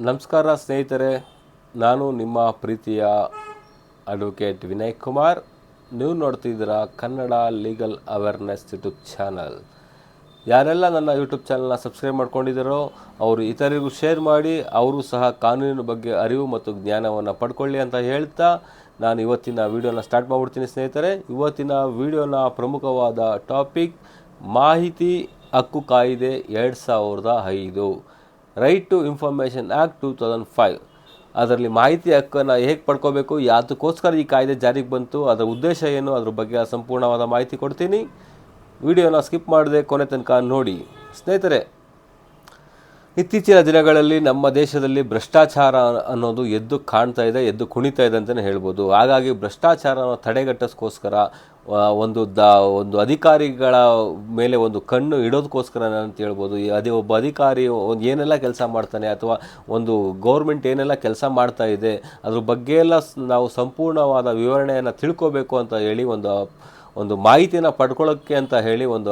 ನಮಸ್ಕಾರ ಸ್ನೇಹಿತರೆ, ನಾನು ನಿಮ್ಮ ಪ್ರೀತಿಯ ಅಡ್ವೊಕೇಟ್ ವಿನಯ್ ಕುಮಾರ್. ನೀವು ನೋಡ್ತಿದ್ದೀರಾ Kannada legal awareness YouTube channel ಯಾರೆಲ್ಲ ನನ್ನ ಯೂಟ್ಯೂಬ್ ಚಾನಲ್ನ ಸಬ್ಸ್ಕ್ರೈಬ್ ಮಾಡ್ಕೊಂಡಿದ್ದಾರೋ, ಅವರು ಇತರರಿಗೂ ಶೇರ್ ಮಾಡಿ, ಅವರು ಸಹ ಕಾನೂನಿನ ಬಗ್ಗೆ ಅರಿವು ಮತ್ತು ಜ್ಞಾನವನ್ನು ಪಡ್ಕೊಳ್ಳಿ ಅಂತ ಹೇಳ್ತಾ ನಾನು ಇವತ್ತಿನ ವಿಡಿಯೋನ ಸ್ಟಾರ್ಟ್ ಮಾಡಿಬಿಡ್ತೀನಿ ಸ್ನೇಹಿತರೆ. ಇವತ್ತಿನ ವಿಡಿಯೋನ ಪ್ರಮುಖವಾದ ಟಾಪಿಕ್ ಮಾಹಿತಿ ಹಕ್ಕು ಕಾಯಿದೆ ಎರಡು ಸಾವಿರದ ಐದು. Right to information act two thousand five ಅದರಲ್ಲಿ ಮಾಹಿತಿ ಹಕ್ಕನ್ನು ಹೇಗೆ ಪಡ್ಕೋಬೇಕು ಯಾವುದಕ್ಕೋಸ್ಕರ ಈ ಕಾಯ್ದೆ ಜಾರಿಗೆ ಬಂತು, ಅದರ ಉದ್ದೇಶ ಏನು, ಅದ್ರ ಬಗ್ಗೆ ಸಂಪೂರ್ಣವಾದ ಮಾಹಿತಿ ಕೊಡ್ತೀನಿ. ವಿಡಿಯೋನ ಸ್ಕಿಪ್ ಮಾಡದೆ ಕೊನೆ ತನಕ ನೋಡಿ. ಸ್ನೇಹಿತರೆ ಇತ್ತೀಚಿನ ದಿನಗಳಲ್ಲಿ ನಮ್ಮ ದೇಶದಲ್ಲಿ ಭ್ರಷ್ಟಾಚಾರ ಅನ್ನೋದು ಎದ್ದು ಕಾಣ್ತಾ ಇದೆ, ಎದ್ದು ಕುಣಿತಾ ಇದೆ ಅಂತಲೇ ಹೇಳ್ಬೋದು. ಹಾಗಾಗಿ ಭ್ರಷ್ಟಾಚಾರವನ್ನು ತಡೆಗಟ್ಟೋಸ್ಕೋಸ್ಕರ ಒಂದು ದ, ಒಂದು ಅಧಿಕಾರಿಗಳ ಮೇಲೆ ಒಂದು ಕಣ್ಣು ಇಡೋದಕ್ಕೋಸ್ಕರ ಅಂತ ಹೇಳ್ಬೋದು. ಅದೇ ಒಬ್ಬ ಅಧಿಕಾರಿ ಒಂದು ಏನೆಲ್ಲ ಕೆಲಸ ಮಾಡ್ತಾನೆ ಅಥವಾ ಒಂದು ಗೌರ್ಮೆಂಟ್ ಏನೆಲ್ಲ ಕೆಲಸ ಮಾಡ್ತಾ ಇದೆ, ಅದ್ರ ಬಗ್ಗೆ ಎಲ್ಲ ನಾವು ಸಂಪೂರ್ಣವಾದ ವಿವರಣೆಯನ್ನು ತಿಳ್ಕೋಬೇಕು ಅಂತ ಹೇಳಿ ಒಂದು ಒಂದು ಮಾಹಿತಿಯನ್ನು ಪಡ್ಕೊಳ್ಳೋಕ್ಕೆ ಅಂತ ಹೇಳಿ ಒಂದು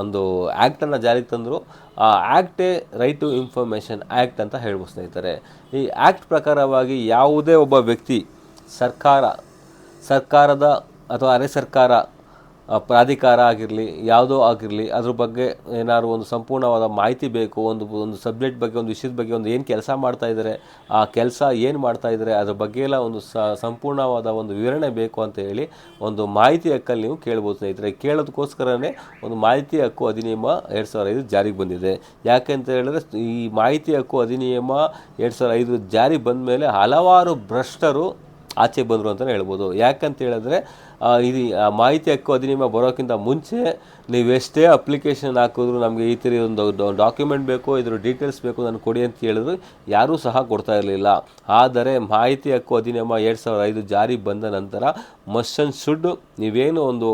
ಒಂದು ಆ್ಯಕ್ಟನ್ನು ಜಾರಿಗೆ ತಂದರು. ಆ ಆ್ಯಕ್ಟೇ ರೈಟ್ ಟು ಇನ್ಫಾರ್ಮೇಷನ್ ಆ್ಯಕ್ಟ್ ಅಂತ ಹೇಳ್ಬೋದು ಸ್ನೇಹಿತರೆ. ಈ ಆ್ಯಕ್ಟ್ ಪ್ರಕಾರವಾಗಿ ಯಾವುದೇ ಒಬ್ಬ ವ್ಯಕ್ತಿ ಸರ್ಕಾರ, ಸರ್ಕಾರದ ಅಥವಾ ಅರೆ ಸರ್ಕಾರ ಪ್ರಾಧಿಕಾರ ಆಗಿರಲಿ, ಯಾವುದೋ ಆಗಿರಲಿ, ಅದ್ರ ಬಗ್ಗೆ ಏನಾದ್ರು ಒಂದು ಸಂಪೂರ್ಣವಾದ ಮಾಹಿತಿ ಬೇಕು, ಒಂದು ಒಂದು ಸಬ್ಜೆಕ್ಟ್ ಬಗ್ಗೆ, ಒಂದು ವಿಷಯದ ಬಗ್ಗೆ ಒಂದು ಏನು ಕೆಲಸ ಮಾಡ್ತಾ ಇದ್ದಾರೆ ಆ ಕೆಲಸ ಏನು ಮಾಡ್ತಾ ಇದ್ದಾರೆ ಅದ್ರ ಬಗ್ಗೆ ಎಲ್ಲ ಒಂದು ಸಂಪೂರ್ಣವಾದ ಒಂದು ವಿವರಣೆ ಬೇಕು ಅಂತ ಹೇಳಿ ಒಂದು ಮಾಹಿತಿ ಹಕ್ಕಲ್ಲಿ ನೀವು ಕೇಳ್ಬೋದು ಸ್ನೇಹಿತರೆ. ಕೇಳೋದಕ್ಕೋಸ್ಕರನೇ ಒಂದು ಮಾಹಿತಿ ಹಕ್ಕು ಅಧಿನಿಯಮ ಎರಡು ಸಾವಿರ ಐದು ಜಾರಿಗೆ ಬಂದಿದೆ. ಯಾಕೆ ಅಂತ ಹೇಳಿದ್ರೆ, ಈ ಮಾಹಿತಿ ಹಕ್ಕು ಅಧಿನಿಯಮ ಎರಡು ಸಾವಿರ ಐದು ಜಾರಿಗೆ ಬಂದ ಮೇಲೆ ಹಲವಾರು ಭ್ರಷ್ಟರು ಆಚೆ ಬಂದರು ಅಂತಲೇ ಹೇಳ್ಬೋದು. ಯಾಕಂತ ಹೇಳಿದ್ರೆ ಇದು ಮಾಹಿತಿ ಹಕ್ಕು ಅಧಿನಿಯಮ ಬರೋಕ್ಕಿಂತ ಮುಂಚೆ ನೀವು ಎಷ್ಟೇ ಅಪ್ಲಿಕೇಶನ್ ಹಾಕಿದ್ರು ನಮಗೆ ಈ ಥರ ಒಂದು ಡಾಕ್ಯುಮೆಂಟ್ ಬೇಕು, ಇದ್ರ ಡೀಟೇಲ್ಸ್ ಬೇಕು ನಾನು ಕೊಡಿ ಅಂತ ಹೇಳಿದ್ರು, ಯಾರೂ ಸಹ ಕೊಡ್ತಾ ಇರಲಿಲ್ಲ. ಆದರೆ ಮಾಹಿತಿ ಹಕ್ಕು ಅಧಿನಿಯಮ ಎರಡು ಸಾವಿರದ ಐದು ಜಾರಿ ಬಂದ ನಂತರ ಮಷನ್ ಶುಡ್ ನೀವೇನು ಒಂದು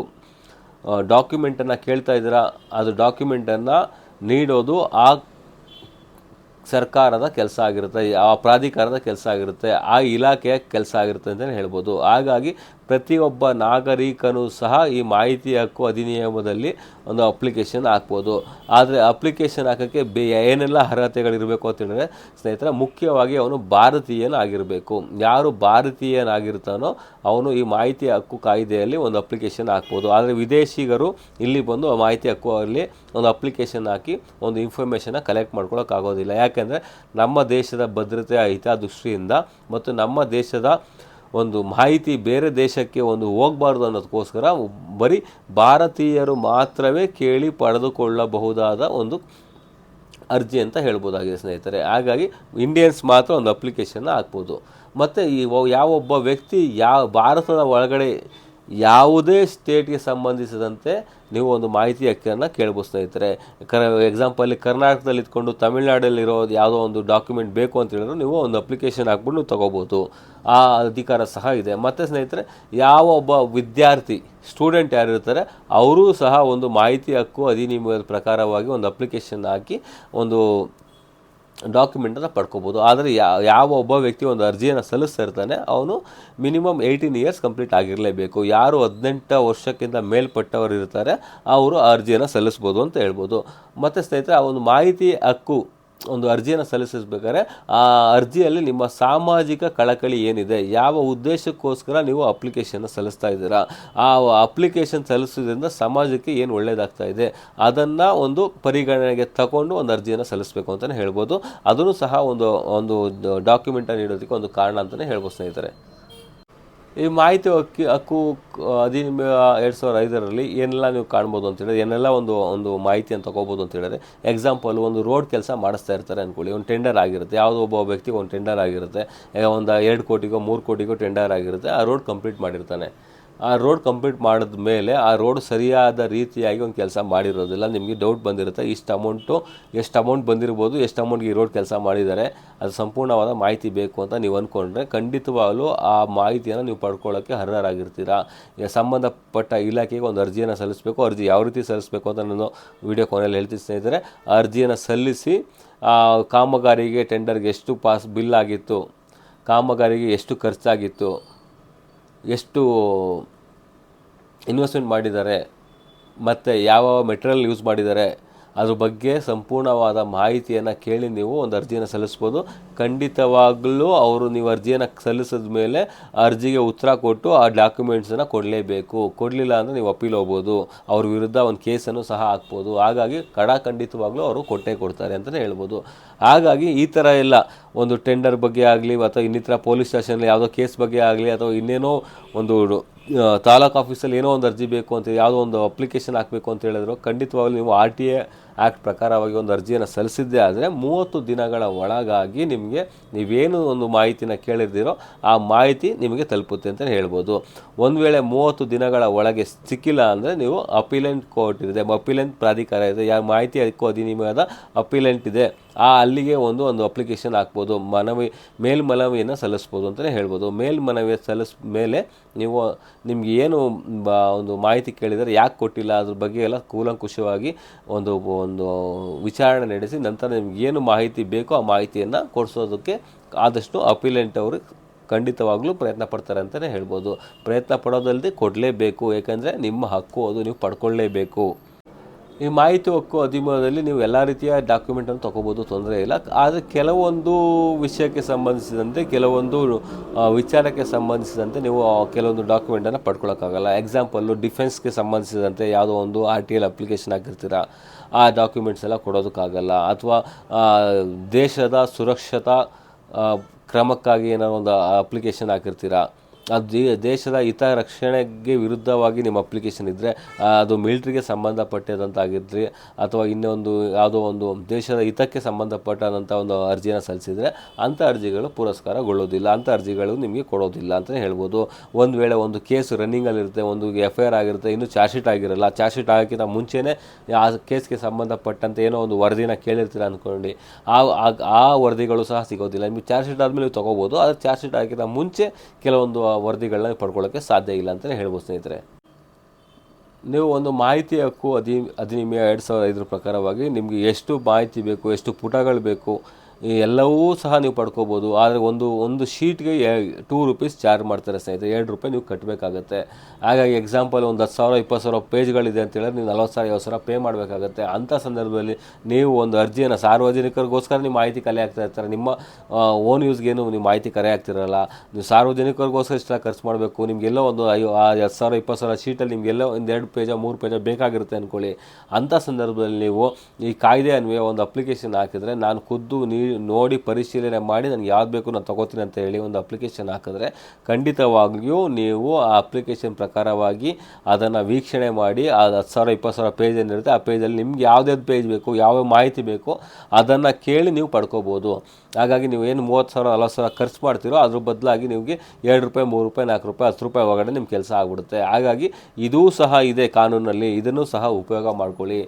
ಡಾಕ್ಯುಮೆಂಟನ್ನು ಕೇಳ್ತಾ ಇದ್ದೀರಾ, ಅದು ಡಾಕ್ಯುಮೆಂಟನ್ನು ನೀಡೋದು ಆ ಸರ್ಕಾರದ ಕೆಲಸ ಆಗಿರುತ್ತೆ ಆ ಪ್ರಾಧಿಕಾರದ ಕೆಲಸ ಆಗಿರುತ್ತೆ ಆ ಇಲಾಖೆಯ ಕೆಲಸ ಆಗಿರುತ್ತೆ ಅಂತಲೇ ಹೇಳ್ಬೋದು. ಹಾಗಾಗಿ ಪ್ರತಿಯೊಬ್ಬ ನಾಗರಿಕನೂ ಸಹ ಈ ಮಾಹಿತಿ ಹಕ್ಕು ಅಧಿನಿಯಮದಲ್ಲಿ ಒಂದು ಅಪ್ಲಿಕೇಶನ್ ಹಾಕ್ಬೋದು. ಆದರೆ ಅಪ್ಲಿಕೇಶನ್ ಹಾಕೋಕ್ಕೆ ಬೇ ಏನೆಲ್ಲ ಅರ್ಹತೆಗಳಿರಬೇಕು ಅಂತ ಹೇಳಿದ್ರೆ ಸ್ನೇಹಿತರೆ, ಮುಖ್ಯವಾಗಿ ಅವನು ಭಾರತೀಯನಾಗಿರಬೇಕು. ಯಾರು ಭಾರತೀಯನಾಗಿರ್ತಾನೋ ಅವನು ಈ ಮಾಹಿತಿ ಹಕ್ಕು ಕಾಯ್ದೆಯಲ್ಲಿ ಒಂದು ಅಪ್ಲಿಕೇಶನ್ ಹಾಕ್ಬೋದು. ಆದರೆ ವಿದೇಶಿಗರು ಇಲ್ಲಿ ಬಂದು ಆ ಮಾಹಿತಿ ಹಕ್ಕು ಅಲ್ಲಿ ಒಂದು ಅಪ್ಲಿಕೇಶನ್ ಹಾಕಿ ಒಂದು ಇನ್ಫಾರ್ಮೇಷನ್ನ ಕಲೆಕ್ಟ್ ಮಾಡ್ಕೊಳ್ಳೋಕ್ಕಾಗೋದಿಲ್ಲ ಯಾಕೆಂದರೆ ನಮ್ಮ ದೇಶದ ಭದ್ರತೆಯ ಹಿತದೃಷ್ಟಿಯಿಂದ ಮತ್ತು ನಮ್ಮ ದೇಶದ ಒಂದು ಮಾಹಿತಿ ಬೇರೆ ದೇಶಕ್ಕೆ ಒಂದು ಹೋಗಬಾರ್ದು ಅನ್ನೋದಕ್ಕೋಸ್ಕರ ಬರೀ ಭಾರತೀಯರು ಮಾತ್ರವೇ ಕೇಳಿ ಪಡೆದುಕೊಳ್ಳಬಹುದಾದ ಒಂದು ಅರ್ಜಿ ಅಂತ ಹೇಳ್ಬೋದಾಗಿದೆ ಸ್ನೇಹಿತರೆ. ಹಾಗಾಗಿ ಇಂಡಿಯನ್ಸ್ ಮಾತ್ರ ಒಂದು ಅಪ್ಲಿಕೇಶನ್ನ ಹಾಕ್ಬೋದು. ಮತ್ತು ಈ ಯಾವೊಬ್ಬ ವ್ಯಕ್ತಿ ಯಾವ ಭಾರತದ ಒಳಗಡೆ ಯಾವುದೇ ಸ್ಟೇಟ್ಗೆ ಸಂಬಂಧಿಸಿದಂತೆ ನೀವು ಒಂದು ಮಾಹಿತಿ ಹಕ್ಕನ್ನು ಕೇಳ್ಬೋದು ಸ್ನೇಹಿತರೆ. ಕರ ಎಕ್ಸಾಂಪಲ್ಲಿ ಕರ್ನಾಟಕದಲ್ಲಿ ಇದ್ಕೊಂಡು ತಮಿಳ್ನಾಡಲ್ಲಿರೋ ಯಾವುದೋ ಒಂದು ಡಾಕ್ಯುಮೆಂಟ್ ಬೇಕು ಅಂತ ಹೇಳಿದ್ರು ನೀವು ಒಂದು ಅಪ್ಲಿಕೇಶನ್ ಹಾಕ್ಬಿಟ್ಟು ನೀವು ತೊಗೋಬೋದು. ಆ ಅಧಿಕಾರ ಸಹ ಇದೆ. ಮತ್ತು ಸ್ನೇಹಿತರೆ, ಯಾವ ಒಬ್ಬ ವಿದ್ಯಾರ್ಥಿ ಸ್ಟೂಡೆಂಟ್ ಯಾರಿರ್ತಾರೆ ಅವರೂ ಸಹ ಒಂದು ಮಾಹಿತಿ ಹಕ್ಕು ಅಧಿನಿಯಮದ ಪ್ರಕಾರವಾಗಿ ಒಂದು ಅಪ್ಲಿಕೇಶನ್ ಹಾಕಿ ಒಂದು ಡಾಕ್ಯುಮೆಂಟನ್ನು ಪಡ್ಕೋಬೋದು. ಆದರೆ ಯಾವ ಒಬ್ಬ ವ್ಯಕ್ತಿ ಒಂದು ಅರ್ಜಿಯನ್ನು ಸಲ್ಲಿಸ್ತಾ ಇರ್ತಾನೆ ಅವನು ಮಿನಿಮಮ್ ಏಯ್ಟೀನ್ ಇಯರ್ಸ್ ಕಂಪ್ಲೀಟ್ ಆಗಿರಲೇಬೇಕು. ಯಾರು ಹದಿನೆಂಟು ವರ್ಷಕ್ಕಿಂತ ಮೇಲ್ಪಟ್ಟವರು ಇರ್ತಾರೆ ಅವರು ಅರ್ಜಿಯನ್ನು ಸಲ್ಲಿಸ್ಬೋದು ಅಂತ ಹೇಳ್ಬೋದು. ಮತ್ತು ಸ್ನೇಹಿತರೆ, ಆ ಒಂದು ಮಾಹಿತಿ ಹಕ್ಕು ಒಂದು ಅರ್ಜಿಯನ್ನು ಸಲ್ಲಿಸಬೇಕಾದ್ರೆ ಆ ಅರ್ಜಿಯಲ್ಲಿ ನಿಮ್ಮ ಸಾಮಾಜಿಕ ಕಳಕಳಿ ಏನಿದೆ, ಯಾವ ಉದ್ದೇಶಕ್ಕೋಸ್ಕರ ನೀವು ಅಪ್ಲಿಕೇಶನ್ ಸಲ್ಲಿಸ್ತಾ ಇದ್ದೀರಾ, ಆ ಅಪ್ಲಿಕೇಶನ್ ಸಲ್ಲಿಸೋದ್ರಿಂದ ಸಮಾಜಕ್ಕೆ ಏನು ಒಳ್ಳೆಯದಾಗ್ತಾ ಇದೆ, ಅದನ್ನು ಒಂದು ಪರಿಗಣನೆಗೆ ತಗೊಂಡು ಒಂದು ಅರ್ಜಿಯನ್ನು ಸಲ್ಲಿಸಬೇಕು ಅಂತಲೇ ಹೇಳ್ಬೋದು. ಅದನ್ನು ಸಹ ಒಂದು ಒಂದು ಡಾಕ್ಯುಮೆಂಟನ್ನು ನೀಡೋದಕ್ಕೆ ಒಂದು ಕಾರಣ ಅಂತಲೇ ಹೇಳ್ಬೋದು ಸ್ನೇಹಿತರೆ. ಈ ಮಾಹಿತಿ ಹಕ್ಕಿ ಹಕ್ಕು ಹದಿನ ಎರಡು ಸಾವಿರದ ಐದರಲ್ಲಿ ಏನೆಲ್ಲ ನೀವು ಕಾಣ್ಬೋದು ಅಂತ ಹೇಳಿದ್ರೆ, ಏನೆಲ್ಲ ಒಂದು ಒಂದು ಮಾಹಿತಿಯನ್ನು ತಗೋಬೋದು ಅಂತ ಹೇಳಿದ್ರೆ ಎಕ್ಸಾಂಪಲ್ ಒಂದು ರೋಡ್ ಕೆಲಸ ಮಾಡಿಸ್ತಾ ಇರ್ತಾರೆ ಅಂದ್ಕೊಳ್ಳಿ ಒಂದು ಟೆಂಡರ್ ಆಗಿರುತ್ತೆ. ಯಾವುದೋ ಒಬ್ಬ ವ್ಯಕ್ತಿಗೆ ಒಂದು ಟೆಂಡರ್ ಆಗಿರುತ್ತೆ. ಒಂದು ಎರಡು ಕೋಟಿಗೋ, ಮೂರು ಕೋಟಿಗೋ ಟೆಂಡರ್ ಆಗಿರುತ್ತೆ. ಆ ರೋಡ್ ಕಂಪ್ಲೀಟ್ ಮಾಡಿರ್ತಾನೆ. ಆ ರೋಡ್ ಕಂಪ್ಲೀಟ್ ಮಾಡಿದ ಮೇಲೆ ಆ ರೋಡ್ ಸರಿಯಾದ ರೀತಿಯಾಗಿ ಒಂದು ಕೆಲಸ ಮಾಡಿರೋದಿಲ್ಲ. ನಿಮಗೆ ಡೌಟ್ ಬಂದಿರುತ್ತೆ, ಇಷ್ಟು ಅಮೌಂಟು ಎಷ್ಟು ಅಮೌಂಟ್ ಬಂದಿರ್ಬೋದು, ಎಷ್ಟು ಅಮೌಂಟ್ಗೆ ಈ ರೋಡ್ ಕೆಲಸ ಮಾಡಿದ್ದಾರೆ, ಅದು ಸಂಪೂರ್ಣವಾದ ಮಾಹಿತಿ ಬೇಕು ಅಂತ ನೀವು ಅಂದ್ಕೊಂಡ್ರೆ ಖಂಡಿತವಾಗಲೂ ಆ ಮಾಹಿತಿಯನ್ನು ನೀವು ಪಡ್ಕೊಳ್ಳೋಕ್ಕೆ ಅರ್ಹರಾಗಿರ್ತೀರಾ. ಸಂಬಂಧಪಟ್ಟ ಇಲಾಖೆಗೆ ಒಂದು ಅರ್ಜಿಯನ್ನು ಸಲ್ಲಿಸಬೇಕು, ಅರ್ಜಿ ಯಾವ ರೀತಿ ಸಲ್ಲಿಸಬೇಕು ಅಂತ ನಾನು ವಿಡಿಯೋ ಕೊನೆಯಲ್ಲಿ ಹೇಳ್ತೀನಿ ಸ್ನೇಹಿತರೆ. ಆ ಅರ್ಜಿಯನ್ನು ಸಲ್ಲಿಸಿ, ಆ ಕಾಮಗಾರಿಗೆ ಟೆಂಡರ್ಗೆ ಎಷ್ಟು ಪಾಸ್ ಬಿಲ್ ಆಗಿತ್ತು, ಕಾಮಗಾರಿಗೆ ಎಷ್ಟು ಖರ್ಚಾಗಿತ್ತು ಎಷ್ಟು ಇನ್ವೆಸ್ಟ್ಮೆಂಟ್ ಮಾಡಿದ್ದಾರೆ ಮತ್ತು ಯಾವ ಮೆಟೀರಿಯಲ್ ಯೂಸ್ ಮಾಡಿದ್ದಾರೆ ಅದ್ರ ಬಗ್ಗೆ ಸಂಪೂರ್ಣವಾದ ಮಾಹಿತಿಯನ್ನು ಕೇಳಿ ನೀವು ಒಂದು ಅರ್ಜಿಯನ್ನು ಸಲ್ಲಿಸ್ಬೋದು. ಖಂಡಿತವಾಗಲೂ ಅವರು ನೀವು ಅರ್ಜಿಯನ್ನು ಸಲ್ಲಿಸಿದ ಮೇಲೆ ಅರ್ಜಿಗೆ ಉತ್ತರ ಕೊಟ್ಟು ಆ ಡಾಕ್ಯುಮೆಂಟ್ಸನ್ನು ಕೊಡಲೇಬೇಕು. ಕೊಡಲಿಲ್ಲ ಅಂದರೆ ನೀವು ಅಪೀಲ್ ಹೋಗ್ಬೋದು. ಅವ್ರ ವಿರುದ್ಧ ಒಂದು ಕೇಸನ್ನು ಸಹ ಹಾಕ್ಬೋದು. ಹಾಗಾಗಿ ಕಡಾಖಂಡಿತವಾಗ್ಲೂ ಅವರು ಕೊಟ್ಟೇ ಕೊಡ್ತಾರೆ ಅಂತಲೇ ಹೇಳ್ಬೋದು. ಹಾಗಾಗಿ ಈ ಥರ ಎಲ್ಲ ಒಂದು ಟೆಂಡರ್ ಬಗ್ಗೆ ಆಗಲಿ ಅಥವಾ ಇನ್ನಿತರ ಪೊಲೀಸ್ ಸ್ಟೇಷನಲ್ಲಿ ಯಾವುದೋ ಕೇಸ್ ಬಗ್ಗೆ ಆಗಲಿ ಅಥವಾ ಇನ್ನೇನೋ ಒಂದು ತಾಲೂಕು ಆಫೀಸಲ್ಲಿ ಏನೋ ಒಂದು ಅರ್ಜಿ ಬೇಕು ಅಂತ ಯಾವುದೋ ಒಂದು ಅಪ್ಲಿಕೇಶನ್ ಹಾಕಬೇಕು ಅಂತ ಹೇಳಿದ್ರು, ಖಂಡಿತವಾಗಲೂ ನೀವು ಆರ್ ಟಿ ಎ ಆ್ಯಕ್ಟ್ ಪ್ರಕಾರವಾಗಿ ಒಂದು ಅರ್ಜಿಯನ್ನು ಸಲ್ಲಿಸಿದ್ದೇ ಆದರೆ ಮೂವತ್ತು ದಿನಗಳ ಒಳಗಾಗಿ ನಿಮಗೆ ನೀವೇನು ಒಂದು ಮಾಹಿತಿನ ಕೇಳಿದ್ದೀರೋ ಆ ಮಾಹಿತಿ ನಿಮಗೆ ತಲುಪುತ್ತೆ ಅಂತಲೇ ಹೇಳ್ಬೋದು. ಒಂದು ವೇಳೆ ಮೂವತ್ತು ದಿನಗಳ ಒಳಗೆ ಸಿಕ್ಕಿಲ್ಲ ಅಂದರೆ ನೀವು ಅಪಿಲೆಂಟ್ ಕೋರ್ಟ್ ಇದೆ, ಅಪಿಲೆಂಟ್ ಪ್ರಾಧಿಕಾರ ಇದೆ ಯಾವ ಮಾಹಿತಿ ಹಕ್ಕು ಅಧಿನಿಯಮದ ಅಪಿಲೆಂಟ್ ಇದೆ, ಆ ಅಲ್ಲಿಗೆ ಒಂದು ಒಂದು ಅಪ್ಲಿಕೇಶನ್ ಹಾಕ್ಬೋದು, ಮನವಿ, ಮೇಲ್ಮನವಿಯನ್ನು ಸಲ್ಲಿಸ್ಬೋದು ಅಂತಲೇ ಹೇಳ್ಬೋದು. ಮೇಲ್ಮನವಿ ಸಲ್ಲಿಸ್ ಮೇಲೆ ನೀವು ನಿಮ್ಗೆ ಏನು ಒಂದು ಮಾಹಿತಿ ಕೇಳಿದರೆ ಯಾಕೆ ಕೊಟ್ಟಿಲ್ಲ, ಅದ್ರ ಬಗ್ಗೆ ಎಲ್ಲ ಕೂಲಂಕುಷವಾಗಿ ಒಂದು ಒಂದು ವಿಚಾರಣೆ ನಡೆಸಿ ನಂತರ ನಿಮ್ಗೆ ಏನು ಮಾಹಿತಿ ಬೇಕೋ ಆ ಮಾಹಿತಿಯನ್ನು ಕೊಡಿಸೋದಕ್ಕೆ ಆದಷ್ಟು ಅಪೀಲೆಂಟ್ ಅವರು ಖಂಡಿತವಾಗಲೂ ಪ್ರಯತ್ನ ಪಡ್ತಾರೆ ಅಂತಲೇ ಹೇಳ್ಬೋದು. ಪ್ರಯತ್ನ ಪಡೋದಲ್ಲದೆ ಕೊಡಲೇಬೇಕು ಏಕೆಂದರೆ ನಿಮ್ಮ ಹಕ್ಕು ಅದು ನೀವು ಪಡ್ಕೊಳ್ಳೇಬೇಕು. ಈ ಮಾಹಿತಿ ಹಕ್ಕು ಅಧಿನಿಯಮದಲ್ಲಿ ನೀವು ಎಲ್ಲ ರೀತಿಯ ಡಾಕ್ಯುಮೆಂಟನ್ನು ತೊಗೋಬೋದು, ತೊಂದರೆ ಇಲ್ಲ. ಆದರೆ ಕೆಲವೊಂದು ವಿಷಯಕ್ಕೆ ಸಂಬಂಧಿಸಿದಂತೆ, ಕೆಲವೊಂದು ವಿಚಾರಕ್ಕೆ ಸಂಬಂಧಿಸಿದಂತೆ ನೀವು ಕೆಲವೊಂದು ಡಾಕ್ಯುಮೆಂಟನ್ನು ಪಡ್ಕೊಳ್ಳೋಕ್ಕಾಗಲ್ಲ ಎಕ್ಸಾಂಪಲ್ಲು ಡಿಫೆನ್ಸ್ಗೆ ಸಂಬಂಧಿಸಿದಂತೆ ಯಾವುದೋ ಒಂದು ಆರ್ ಟಿ ಎಲ್ ಅಪ್ಲಿಕೇಶನ್ ಆಗಿರ್ತೀರಾ ಆ ಡಾಕ್ಯುಮೆಂಟ್ಸ್ ಎಲ್ಲ ಕೊಡೋದಕ್ಕಾಗಲ್ಲ. ಅಥವಾ ದೇಶದ ಸುರಕ್ಷತಾ ಕ್ರಮಕ್ಕಾಗಿ ಏನಾದ್ರು ಒಂದು ಅಪ್ಲಿಕೇಶನ್ ಹಾಕಿರ್ತೀರಾ ಅದು ದೇಶದ ಹಿತ ರಕ್ಷಣೆಗೆ ವಿರುದ್ಧವಾಗಿ ನಿಮ್ಮ ಅಪ್ಲಿಕೇಶನ್ ಇದ್ದರೆ ಅದು ಮಿಲ್ಟ್ರಿಗೆ ಸಂಬಂಧಪಟ್ಟಿದಂತಾಗಿದ್ರಿ ಅಥವಾ ಇನ್ನೊಂದು ಯಾವುದೋ ಒಂದು ದೇಶದ ಹಿತಕ್ಕೆ ಸಂಬಂಧಪಟ್ಟಂಥ ಒಂದು ಅರ್ಜಿಯನ್ನು ಸಲ್ಲಿಸಿದರೆ ಅಂಥ ಅರ್ಜಿಗಳು ಪುರಸ್ಕಾರಗೊಳ್ಳೋದಿಲ್ಲ ಅಂಥ ಅರ್ಜಿಗಳು ನಿಮಗೆ ಕೊಡೋದಿಲ್ಲ ಅಂತಲೇ ಹೇಳ್ಬೋದು. ಒಂದು ವೇಳೆ ಒಂದು ಕೇಸ್ ರನ್ನಿಂಗಲ್ಲಿರುತ್ತೆ ಒಂದು ಎಫ್ ಐ ಆರ್ ಆಗಿರುತ್ತೆ, ಇನ್ನೂ ಚಾರ್ಜ್ ಶೀಟ್ ಆಗಿರಲ್ಲ ಚಾರ್ಜ್ ಶೀಟ್ ಆಗೋಕ್ಕಿಂತ ಮುಂಚೆನೇ ಆ ಕೇಸ್ಗೆ ಸಂಬಂಧಪಟ್ಟಂತೆ ಏನೋ ಒಂದು ವರದಿನ ಕೇಳಿರ್ತೀರ ಅಂದ್ಕೊಂಡು ಆ, ಆ- ವರದಿಗಳು ಸಹ ಸಿಗೋದಿಲ್ಲ. ನಿಮಗೆ ಚಾರ್ಜ್ ಶೀಟ್ ಆದಮೇಲೆ ನೀವು ತೊಗೋಬೋದು, ಆದರೆ ಚಾರ್ಜ್ ಶೀಟ್ ಹಾಕಿದ ಮುಂಚೆ ಕೆಲವೊಂದು ವರದಿಗಳನ್ನ ಪಡ್ಕೊಳ್ಳೋಕ್ಕೆ ಸಾಧ್ಯ ಇಲ್ಲ ಅಂತಲೇ ಹೇಳ್ಬೋದು ಸ್ನೇಹಿತರೆ. ನೀವು ಒಂದು ಮಾಹಿತಿ ಹಕ್ಕು ಅಧಿ ಅಧಿನಿಯಮ ಎರಡು ಸಾವಿರದ ಐದರ ಪ್ರಕಾರವಾಗಿ ನಿಮಗೆ ಎಷ್ಟು ಮಾಹಿತಿ ಬೇಕು, ಎಷ್ಟು ಪುಟಗಳು ಬೇಕು ಎಲ್ಲವೂ ಸಹ ನೀವು ಪಡ್ಕೋಬೋದು. ಆದರೆ ಒಂದು ಒಂದು ಶೀಟ್ಗೆ ಟೂ ರುಪೀಸ್ ಚಾರ್ಜ್ ಮಾಡ್ತಾರೆ ಸ್ನೇಹಿತರೆ. ಎರಡು ರೂಪಾಯಿ ನೀವು ಕಟ್ಟಬೇಕಾಗತ್ತೆ ಹಾಗಾಗಿ ಎಕ್ಸಾಂಪಲ್ ಒಂದು ಹತ್ತು ಸಾವಿರ, ಇಪ್ಪತ್ತು ಸಾವಿರ ಪೇಜ್ಗಳಿದೆ ಅಂತ ಹೇಳಿದ್ರೆ ನೀವು ನಲ್ವತ್ತು ಸಾವಿರ, ಐವತ್ತು ಸಾವಿರ ಪೇ ಮಾಡಬೇಕಾಗತ್ತೆ. ಅಂಥ ಸಂದರ್ಭದಲ್ಲಿ ನೀವು ಒಂದು ಅರ್ಜಿಯನ್ನು ಸಾರ್ವಜನಿಕರಿಗೋಸ್ಕರ ನೀವು ಮಾಹಿತಿ ಕಲೆ ಆಗ್ತಾ ಇರ್ತಾರೆ. ನಿಮ್ಮ ಓನ್ ಯೂಸ್ಗೇನು ನೀವು ಮಾಹಿತಿ ಕರೆ ಆಗ್ತಿರಲ್ಲ. ನೀವು ಸಾರ್ವಜನಿಕರಿಗೋಸ್ಕರ ಇಷ್ಟ ಖರ್ಚು ಮಾಡಬೇಕು. ನಿಮಗೆಲ್ಲೋ ಒಂದು ಐವ ಆ, ಹತ್ತು ಸಾವಿರ, ಇಪ್ಪತ್ತು ಸಾವಿರ ಶೀಟಲ್ಲಿ ನಿಮಗೆಲ್ಲೋ ಒಂದು ಎರಡು ಪೇಜ ಮೂರು ಪೇಜ ಬೇಕಾಗಿರುತ್ತೆ ಅಂದ್ಕೊಳ್ಳಿ ಅಂಥ ಸಂದರ್ಭದಲ್ಲಿ ನೀವು ಈ ಕಾಯ್ದೆ ಅನ್ವಯ ಒಂದು ಅಪ್ಲಿಕೇಶನ್ ಹಾಕಿದರೆ ನಾನು ಖುದ್ದು ನೀ ನೋಡಿ ಪರಿಶೀಲನೆ ಮಾಡಿ ನನಗೆ ಯಾವ್ದು ಬೇಕು ನಾನು ತಗೋತೀನಿ ಅಂತ ಹೇಳಿ ಒಂದು ಅಪ್ಲಿಕೇಶನ್ ಹಾಕಿದ್ರೆ ಖಂಡಿತವಾಗಿಯೂ ನೀವು ಆ ಅಪ್ಲಿಕೇಶನ್ ಪ್ರಕಾರವಾಗಿ ಅದನ್ನು ವೀಕ್ಷಣೆ ಮಾಡಿ, ಆ ಹತ್ತು ಸಾವಿರ, ಇಪ್ಪತ್ತು ಸಾವಿರ ಪೇಜ್ ಏನಿರುತ್ತೆ ಆ ಪೇಜಲ್ಲಿ ನಿಮ್ಗೆ ಯಾವುದ್ಯಾವ್ದು ಪೇಜ್ ಬೇಕು ಯಾವ ಮಾಹಿತಿ ಬೇಕು ಅದನ್ನು ಕೇಳಿ ನೀವು ಪಡ್ಕೋಬೋದು. ಹಾಗಾಗಿ ನೀವು ಏನು ಮೂವತ್ತು ಸಾವಿರ, ನಲ್ವತ್ತು ಸಾವಿರ ಖರ್ಚು ಮಾಡ್ತೀರೋ ಅದ್ರ ಬದಲಾಗಿ ನಿಮಗೆ ಎರಡು ರೂಪಾಯಿ, ಮೂರು ರೂಪಾಯಿ, ನಾಲ್ಕು ರೂಪಾಯಿ, ಹತ್ತು ರೂಪಾಯಿ ಒಳಗಡೆ ನಿಮ್ಮ ಕೆಲಸ ಆಗ್ಬಿಡುತ್ತೆ. ಹಾಗಾಗಿ ಇದೂ ಸಹ ಇದೆ ಕಾನೂನಲ್ಲಿ ಇದನ್ನು ಸಹ ಉಪಯೋಗ ಮಾಡ್ಕೊಳ್ಳಿ.